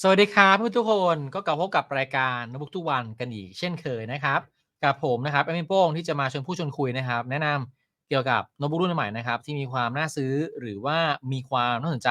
สวัสดีครับทุกคนก็กลับพบกับรายการนบุกทุกวันกันอีกเช่นเคยนะครับ กับผมนะครับแอมินโป้งที่จะมาชวนผู้ชวนคุยนะครับ แนะนำเกี่ยวกับโนบุกรุ่นใหม่นะครับที่มีความน่าซื้อหรือว่ามีความน่าสนใจ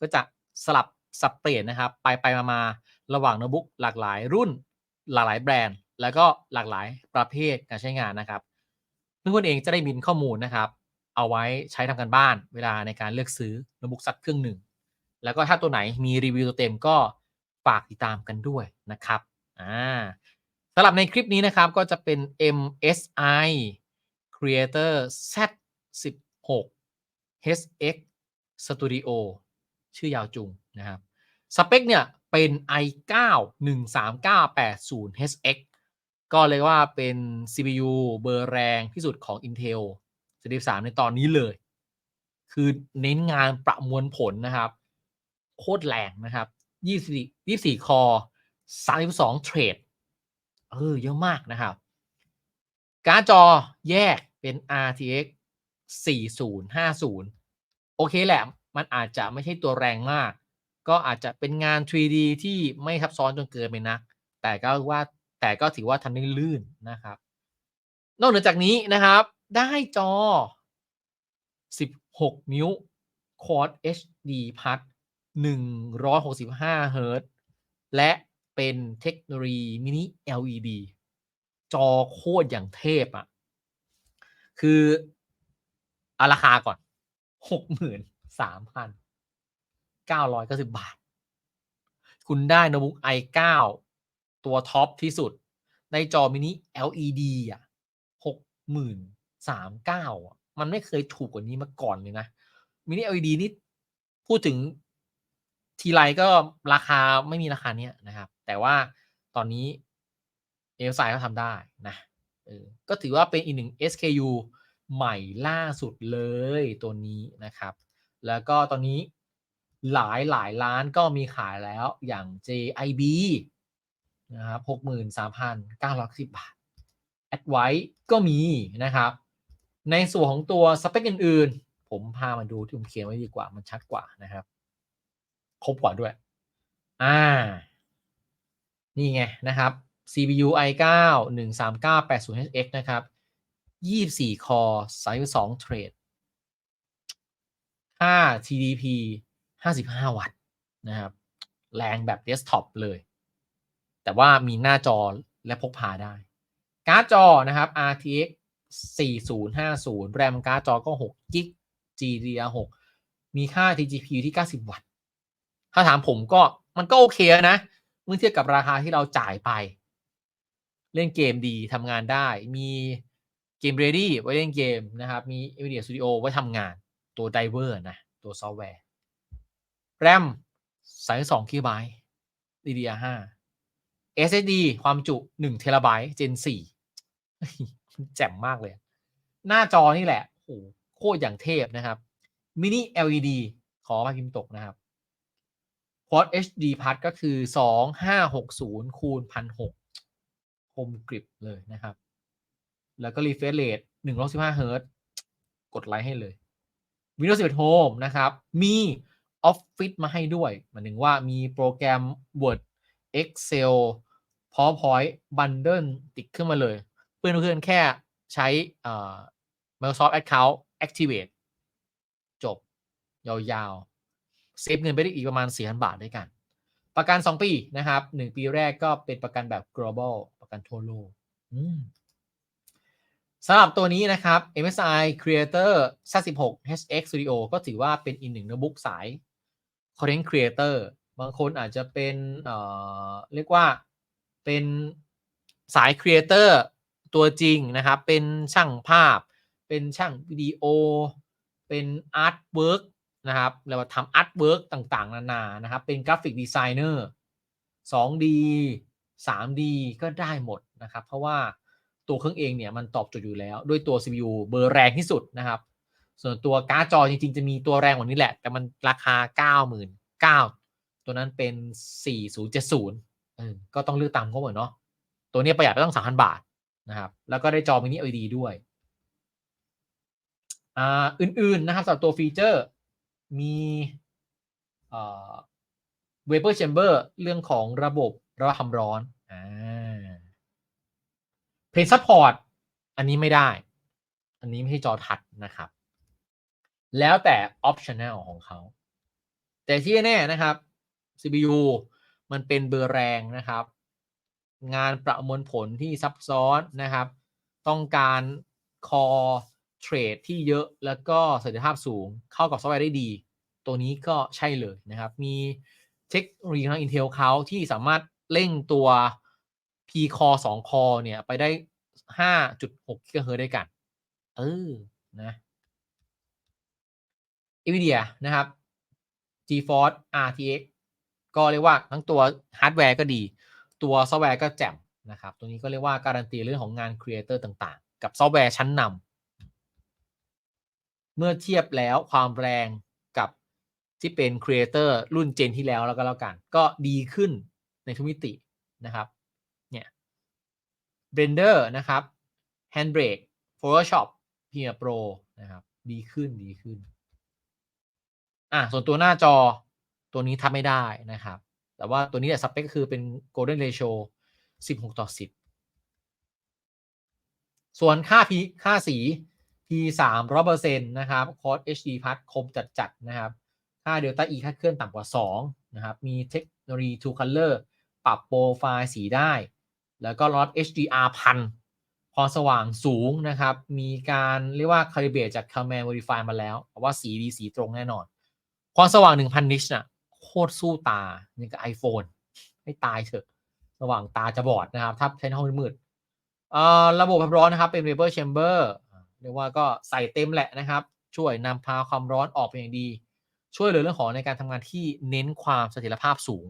ก็จะสลับสับเปลี่ยนนะครับ ไปไปมามาระหว่างโนบุกหลากหลายรุ่น หลากหลายแบรนด์ แล้วก็หลากหลายประเภทการใช้งานนะครับเพื่อนๆเองจะได้บินข้อมูลนะครับ เอาไว้ใช้ทำกันบ้านเวลาในการเลือกซื้อโนบุกสักเครื่องหนึ่ง แล้วก็ถ้าตัวไหนมีรีวิวตัวเต็มก็ฝากติดตามกันด้วยนะครับอ่าสำหรับในคลิปนี้นะครับก็จะเป็น MSI Creator Z16 HX Studio ชื่อยาวจุงนะครับสเปคเนี่ยเป็น i9 13980 HX ก็เลยว่าเป็น CPU เบอร์แรงที่สุดของ Intel 13 ในตอนนี้เลย คือเน้นงานประมวลผลนะครับ โคตรแรงนะครับ24 24คอ32เทรดเออเยอะมากนะครับ การ์จอแยกเป็น RTX 4050 โอเคแหละ มันอาจจะไม่ใช่ตัวแรงมาก ก็อาจจะเป็นงาน 3D ที่ไม่ซับซ้อนจนเกินไปนัก แต่ก็ว่าแต่ก็ถือว่าทำได้ลื่นนะครับ นอกเหนือจากนี้นะครับ ได้จอ 16 นิ้ว Quad HD พัด 165เฮิร์ตและเป็นเทคโนโลยีมินิ LED จอโคตรอย่างเทพอะ่ะ คืออาราคาก่อน 63,990 บาท คุณได้โน้ตบุ๊ก i9 ตัวท็อปที่สุด ในจอมินิ LED อะ 63,900มันไม่เคยถูกกว่านี้มาก่อนเลยนะ มินิ LED นี่พูดถึง ทีไรก็ราคาไม่มีราคาเนี้ยนะครับ แต่ว่าตอนนี้เอลไซก็ทำได้นะเออก็ถือว่าเป็นอีกหนึ่ง SKU ใหม่ล่าสุดเลยตัวนี้นะครับ แล้วก็ตอนนี้หลายหลายล้านก็มีขายแล้วอย่าง JIB นะครับหกหมื่นสามพันเก้าร้อยสิบบาท a d v i ก็มีนะครับ ในส่วนของตัวสเปคอื่นๆ ผมพามาดูที่ผมเขียนไว้ดีกว่ามันชัดกว่านะครับ ครบกว่าด้วย อ่า นี่ไงนะครับ CPU i9 13980HX นะครับ 24 คอร์32เทรด ค่า TDP 55 วัตต์นะครับ แรงแบบเดสก์ท็อปเลย แต่ว่ามีหน้าจอและพกพาได้ การ์ดจอนะครับ RTX 4050 แรมการ์ดจอก็6 g b GDDR6 มีค่า TGP ที่ 90 วัตต์ ถ้าถามผมก็มันก็โอเคนะเมื่อเทียบกับราคาที่เราจ่ายไป เล่นเกมดีทำงานได้ มีเกม ready ไว้เล่นเกมนะครับ มี NVIDIA Studio ไว้ทำงานตัวไดเวอร์นะ ตัวซอฟต์แวร์ RAM 32 GB DDR5 SSD ความจุ1 t b Gen 4แจ่มมากเลย หน้าจอนี่แหละโอ้โหโคตรอย่างเทพนะครับ Mini LED ขอมาพิมพ์ตกนะครับ Quad HD Plus ก็คือ 2560คูณ1006คมกริบเลยนะครับ แล้วก็ refresh rate 115 Hz กดไลค์ให้เลย Windows 11 Home นะครับ มี Office มาให้ด้วยหมายถึงว่ามีโปรแกรม Word Excel PowerPoint Bundle ติดขึ้นมาเลย เพื่อนๆแค่ใช้ Microsoft Account Activate จบ ยาวๆ เซฟเงินไปได้อีกประมาณ4 0 0 0 บาทด้วยกัน ประกัน 2 ปีนะครับ 1 ปีแรกก็เป็นประกันแบบ global ประกันทั่วโลกสำหรับตัวนี้นะครับ MSI Creator Z16 HX Studio ก็ถือว่าเป็นอีกหนึ่งโน้ตบุ๊กสาย Content Creator บางคนอาจจะเป็นเอ่อเรียกว่าเป็นสาย Creator ตัวจริงนะครับ เป็นช่างภาพ เป็นช่างวิดีโอ เป็นอาร์ตเวิร์ก นะครับเรียกว่าทำอาร์ตเวิร์กต่างๆ นานานะครับ เป็นกราฟิกดีไซเนอร์ 2D 3D ก็ได้หมดนะครับ เพราะว่าตัวเครื่องเองเนี่ยมันตอบโจทย์อยู่แล้ว ด้วยตัว CPU เบอร์แรงที่สุดนะครับ ส่วนตัวการ์ดจอจริงๆ จะมีตัวแรงกว่านี้แหละ แต่มันราคา 99,000ตัวนั้นเป็น 4070เอก็ต้องเลือกตามงบเหมือนเนาะตัวนี้ประหยัดไปต้อง 3,000 บาทนะครับ แล้วก็ได้จอมินิ LED ด้วยอ่าอื่นๆนะครับสำหรับตัวฟีเจอร์ มี vapor chamber เรื่องของระบบระบายความร้อนอ่า Paint support อันนี้ไม่ได้ อันนี้ไม่ใช่จอทัดนะครับ แล้วแต่ optional ของเขา แต่ที่แน่นะครับ CPU มันเป็นเบอร์แรงนะครับ งานประมวลผลที่ซับซ้อนนะครับ ต้องการ core trade ที่เยอะแล้วก็ประสิทธิภาพสูงเข้ากับซอฟต์แวร์ได้ดี ตัวนี้ก็ใช่เลยนะครับ มีเทคโนโลยีทาง Intel เขาที่สามารถเร่งตัว P core 2 core เนี่ย ไปได้ 5.6 GHz ด้วยกัน เออ นะ NVIDIA นะครับ GeForce RTX ก็เรียกว่าทั้งตัวฮาร์ดแวร์ก็ดี ตัวซอฟต์แวร์ก็แจ่มนะครับ ตัวนี้ก็เรียกว่าการันตีเรื่องของงานครีเอเตอร์ต่างๆ กับซอฟต์แวร์ชั้นนำ เมื่อเทียบแล้วความแรงกับที่เป็นครีเอเตอร์รุ่นเจนที่แล้วแล้วก็แล้วกัน ก็ดีขึ้นในทุกมิตินะครับเนี่ย Blender นะครับ Handbrake Photoshop Premiere Pro นะครับ ดีขึ้นดีขึ้นอะส่วนตัวหน้าจอตัวนี้ทับไม่ได้นะครับ แต่ว่าตัวนี้เนี่ยสเปคคือเป็น Golden Ratio 16 ต่อ 10 ส่วนค่า P ค่าสี P 3 0 0นะครับ Quad HD Plus คมจัดๆนะครับ ค่า Delta E ค่าเคลื่อนต่ำกว่า 2 นะครับ มีเทคโนโลยี Two Color ปรับโปรไฟล์สีได้ แล้วก็รอด HDR พันความสว่างสูงนะครับ มีการเรียกว่า calibrate จาก Command Modify มาแล้วว่าสีดีสีตรงแน่นอน ความสว่าง 1,000 นิชน่ะโคตรสู้ตาอย่างกับ iPhone ให้ตายเถอะ สว่างตาจะบอดนะครับ ถ้าใช้ในห้องมืดอ่อระบบความร้อนนะครับ เป็น vapor chamber เรียกว่าก็ใส่เต็มแหละนะครับ ช่วยนำพาความร้อนออกไปอย่างดี ช่วยเหลือเรื่องของในการทำงานที่เน้นความเสถียรภาพสูง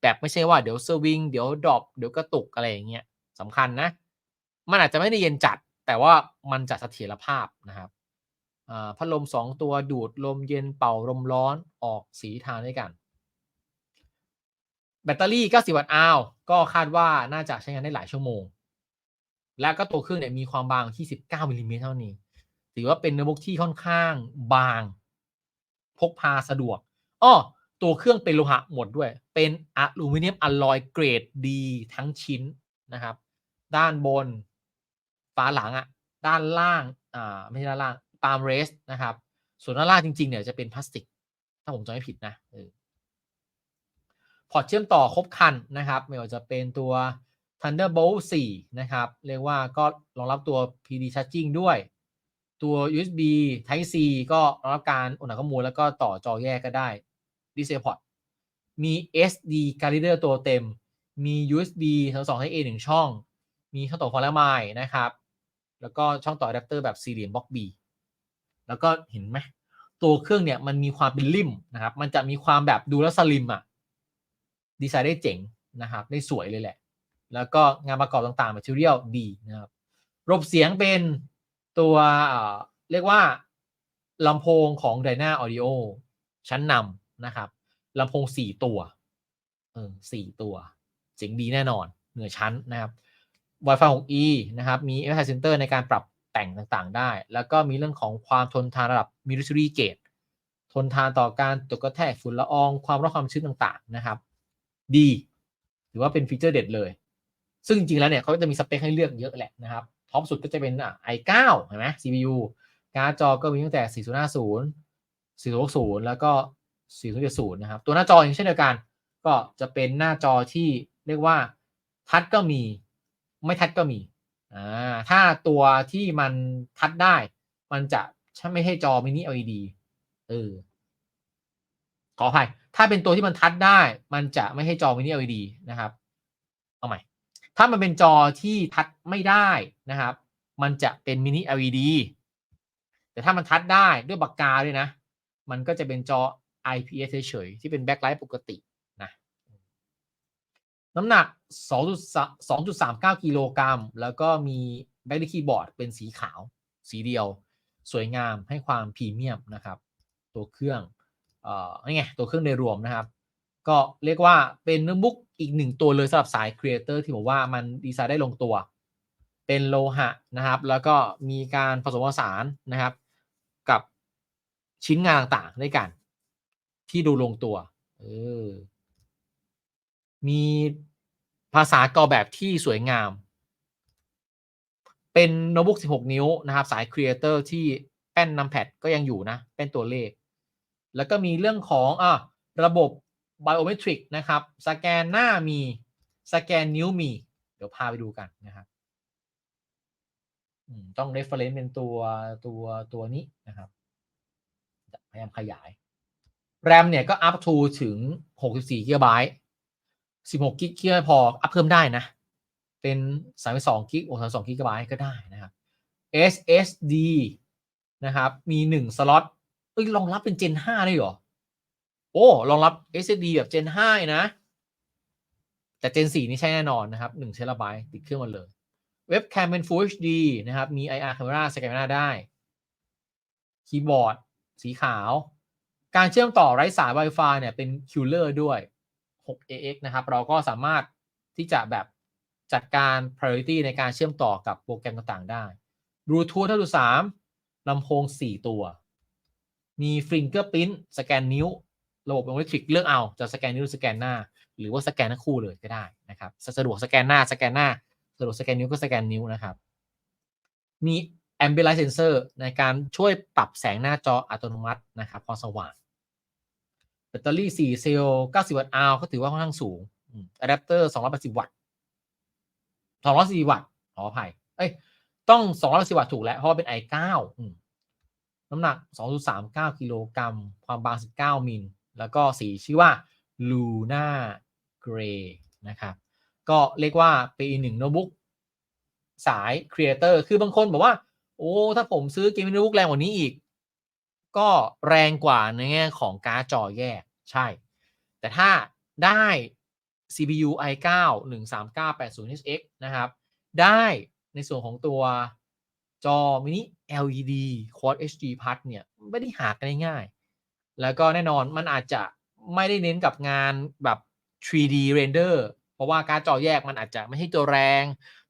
แบบไม่ใช่ว่าเดี๋ยวสวิงเดี๋ยวดรอปเดี๋ยวกระตุกอะไรอย่างเงี้ยสำคัญนะ มันอาจจะไม่ได้เย็นจัด แต่ว่ามันจะเสถียรภาพนะครับพัดลม 2 ตัวดูดลมเย็นเป่าลมร้อนออกสีทางด้วยกัน แบตเตอรี่ 90 วัตต์อาวก็คาดว่าน่าจะใช้งานได้หลายชั่วโมง และก็ตัวเครื่องเนี่ยมีความบางที่ 19มิลลิเมตรเท่านี้ ถือว่าเป็นโน้ตบุ๊กที่ค่อนข้างบาง พกพาสะดวกอ้อตัวเครื่องเป็นโลหะหมดด้วย เป็นอลูมิเนียมอลลอยเกรดดีทั้งชิ้นนะครับ ด้านบนฝาหลังอะ่ะด้านล่างอ่าไม่ใช่ด้านล่างปามเรสนะครับ ส่วนด้านล่างจริง ๆ เนี่ยจะเป็นพลาสติก ถ้าผมจำไม่ผิดนะพอร์ตเชื่อมต่อครบคันนะครับ ไม่ว่าจะเป็นตัว Thunderbolt 4 นะครับ เรียกว่าก็รองรับตัว PD Charging ด้วย ตัว USB Type C ก็รองรับการโอนถ่ายข้อมูลแล้วก็ต่อจอแยกก็ได้ DisplayPort มี SD card reader ตัวเต็ม มี USB ทั้ง2 Type A 1 ช่อง มีช่องต่อฟอร์แลมายนะครับ แล้วก็ช่องต่ออะแดปเตอร์แบบสี่เหลี่ยมบล็อก B แล้วก็เห็นไหมตัวเครื่องเนี่ยมันมีความเป็นริมนะครับ มันจะมีความแบบดูแลสลิมอะดีไซน์ได้เจ๋งนะครับ ได้สวยเลยแหละ แล้วก็งานประกอบต่างๆ material ดีนะครับระบบเสียงเป็นตัวเรียกว่าลำโพงของ Dyna Audio ชั้นนำนะครับลำโพง 4 ตัวเออสี่ตัวเจ๋งดีแน่นอนเหนือชั้นนะครับ Wi-Fi 6E นะครับ มี FSI Center ในการปรับแต่งต่างๆ ได้ แล้วก็มีเรื่องของความทนทานระดับ military grade ทนทานต่อการตกกระแทกฝุ่นละออง ความร้อนความชื้นต่างๆ นะครับ ดี ถือว่าเป็นฟีเจอร์เด็ดเลย ซึ่งจริงๆแล้วเนี่ยเขาจะมีสเปคให้เลือกเยอะแหละนะครับท็อปสุดก็จะเป็นอะ i9 เห็นไหม CPU การ์ดจอก็มีตั้งแต่ 4050 4060 แล้วก็ 4070 นะครับ ตัวหน้าจออย่างเช่นเดียวกัน ก็จะเป็นหน้าจอที่เรียกว่าทัชก็มี ไม่ทัชก็มีอ่าถ้าตัวที่มันทัดได้ มันจะถ้าไม่ให้จอมินิ LED เออขออภัยถ้าเป็นตัวที่มันทัดได้ มันจะไม่ให้จอมินิ LED นะครับ เอาใหม่ ถ้ามันเป็นจอที่ทัดไม่ได้นะครับ มันจะเป็นมินิ LED แต่ถ้ามันทัดได้ด้วยปากกาด้วยนะ มันก็จะเป็นจอ IPS เฉยๆที่เป็นแบ็คไลท์ปกตินะน้ำหนัก 2.39 กิโลกรัม แล้วก็มีแบ็คคีย์บอร์ดเป็นสีขาว สีเดียว สวยงามให้ความพรีเมียมนะครับ ตัวเครื่อง เอ่อนี่ไง ตัวเครื่องโดยรวมนะครับ ก็เรียกว่าเป็นโน้ตบุ๊กอีกหนึ่งตัวเลยสำหรับสายครีเอเตอร์ที่ผมว่ามันดีไซน์ได้ลงตัว เป็นโลหะนะครับ แล้วก็มีการผสมผสานนะครับ กับชิ้นงานต่างๆด้วยกัน ที่ดูลงตัวเออมีภาษากอแบบที่สวยงาม เป็นโน้ตบุ๊ก 16 นิ้วนะครับ สายครีเอเตอร์ที่แป้นนัมแพดก็ยังอยู่นะ เป็นตัวเลข แล้วก็มีเรื่องของอะระบบ biometric นะครับ สแกนหน้ามี สแกนนิ้วมี เดี๋ยวพาไปดูกันนะครับต้อง reference เป็นตัวตัวตัวนี้นะครับ พยายามขยาย แรมเนี่ยก็ up to ถึง 64 GB 16 กิกไม่พอ อัพเพิ่มได้นะ เป็น 32 กิกโอ้32 กิกะไบต์ก็ได้นะครับ SSD นะครับ มี 1 สล็อตเอ้ยรองรับเป็น Gen 5ได้เหรอ โอ้รองรับ SSD แบบ Gen 5 นะ แต่ Gen 4 นี่ใช่แน่นอนนะครับ1เทราไบต์ติดเครื่องมาเลย เว็บแคมเป็น Full HD นะครับ มี IR camera สแกนหน้าได้ คีย์บอร์ด สีขาว การเชื่อมต่อไร้สาย Wi-Fi เนี่ยเป็น Killer ด้วย 6AX นะครับ เราก็สามารถที่จะแบบจัดการ priority ในการเชื่อมต่อกับโปรแกรมต่างๆ ได้ Bluetooth เท่ากับ3ลำโพง 4 ตัว มี Fingerprint สแกนนิ้ว ระบบ biometric เลือกเอาจะสแกนนิ้วสแกนหน้า หรือว่าสแกนทั้งคู่เลยก็ได้นะครับสะดวกสแกนหน้าสแกนหน้าสะดวกสแกนนิ้วก็สแกนนิ้วนะครับ มี ambient light sensor ในการช่วยปรับแสงหน้าจออัตโนมัตินะครับความสว่างแบตเตอรี่ 4 เซลล์ 90 วัตต์อาวก็ถือว่าค่อนข้างสูงอะแดปเตอร์ 280 วัตต์240วัตต์ขออภัย เอ้ย ต้อง240วัตต์ถูกแล้ว เพราะเป็น i9 น้ำหนัก 2.39 กิโลกรัม ความบาง 19 มิล แล้วก็สีชื่อว่า Luna Gray นะครับ ก็เรียกว่าปีหนึ่งโน้ตบุ๊กสายครีเอเตอร์คือบางคนบอกว่า โอ้ ถ้าผมซื้อเกมมิ่งโน้ตบุ๊กแรงกว่านี้อีก ก็แรงกว่าในแง่ของการ์ดจอแยกใช่ แต่ถ้าได้ CPU i9 13980HX นะครับ ได้ในส่วนของตัวจอมินิ LED Quad HD Plus เนี่ย ไม่ได้หากันง่าย แล้วก็แน่นอนมันอาจจะไม่ได้เน้นกับงานแบบ 3D render เพราะว่าการจอแยกมันอาจจะไม่ใช่ตัวแรง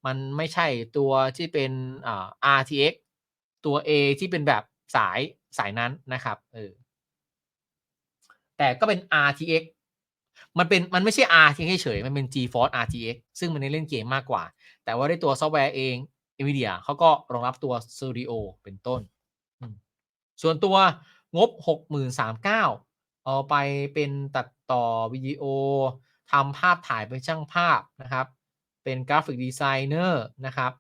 มันไม่ใช่ตัวที่เป็นอ่า RTX ตัว A ที่เป็นแบบสายสายนั้นนะครับเออแต่ก็เป็น RTX มันเป็นมันไม่ใช่ RTX เฉยมันเป็น GeForce RTX ซึ่งมันในเล่นเกมมากกว่า แต่ว่าด้วยตัวซอฟต์แวร์เอง NVIDIA เขาก็รองรับตัว Studio เป็นต้น ส่วนตัว งบ 63,900เอาไปเป็นตัดต่อวิดีโอทำภาพถ่ายเป็นช่างภาพนะครับ เป็นกราฟิกดีไซเนอร์นะครับ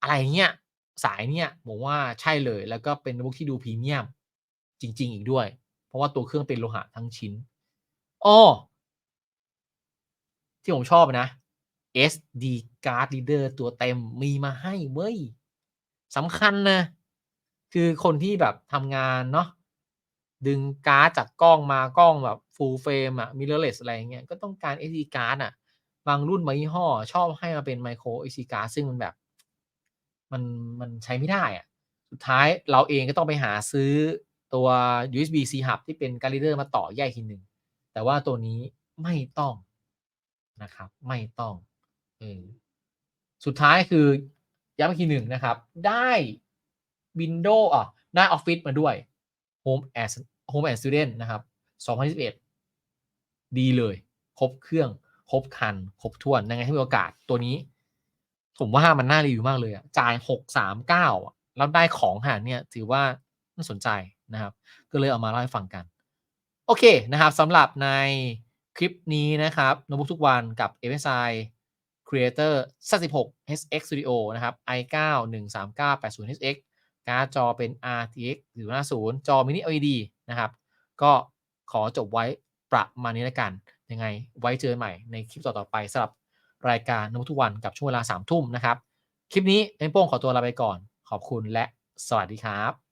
อะไรเงี้ยสายเนี่ยผมว่าใช่เลยแล้วก็เป็นโน้ตบุ๊กที่ดูพรีเมียม จริง ๆ อีกด้วย เพราะว่าตัวเครื่องเป็นโลหะทั้งชิ้นอ้อที่ผมชอบนะ SD card reader ตัวเต็มมีมาให้เว้ยสำคัญนะ คือคนที่แบบทำงานเนาะดึงการ์ดจากกล้องมากล้องแบบ full frame อะ mirrorless อะไรเงี้ยก็ต้องการ SD card อะบางรุ่นบางยี่ห้อ ชอบให้มาเป็น micro SD card ซึ่งมันแบบ มันมันใช้ไม่ได้อะสุดท้ายเราเองก็ต้องไปหาซื้อตัว USB C hub ที่เป็นการ์ด reader มาต่อแยกทีหนึ่ง แต่ว่าตัวนี้ไม่ต้องนะครับ ไม่ต้องอสุดท้ายคือย้ำอีกทีหนึ่งนะครับ ได้ Windows อะได้า Office มาด้วย Home and Home and Student นะครับ 2021 ดีเลย ครบเครื่อง ครบคัน ครบถ้วน ยังไงให้มีโอกาสตัวนี้ ผมว่ามันน่ารีวิวมากเลยอะจ่าย 639 แล้วได้ของขนาเนี้ยถือว่าน่าสนใจนะครับ ก็เลยเอามาเล่าให้ฟังกัน โอเคนะครับสำหรับในคลิปนี้นะครับโน้ตบุ๊กทุกวันกับ MSI Creator Z16 HX Studio นะครับ i9 13980 HX การ์ดจอเป็น RTX 450จอ Mini LED นะครับ ก็ขอจบไว้ประมาณนี้แล้วกัน ยังไงไว้เจอใหม่ในคลิปต่อๆไปสำหรับรายการโน้ตบุ๊กทุกวันกับช่วงเวลา3ทุ่มนะครับ คลิปนี้เอ็นโป้งขอตัวลาไปก่อน ขอบคุณและสวัสดีครับ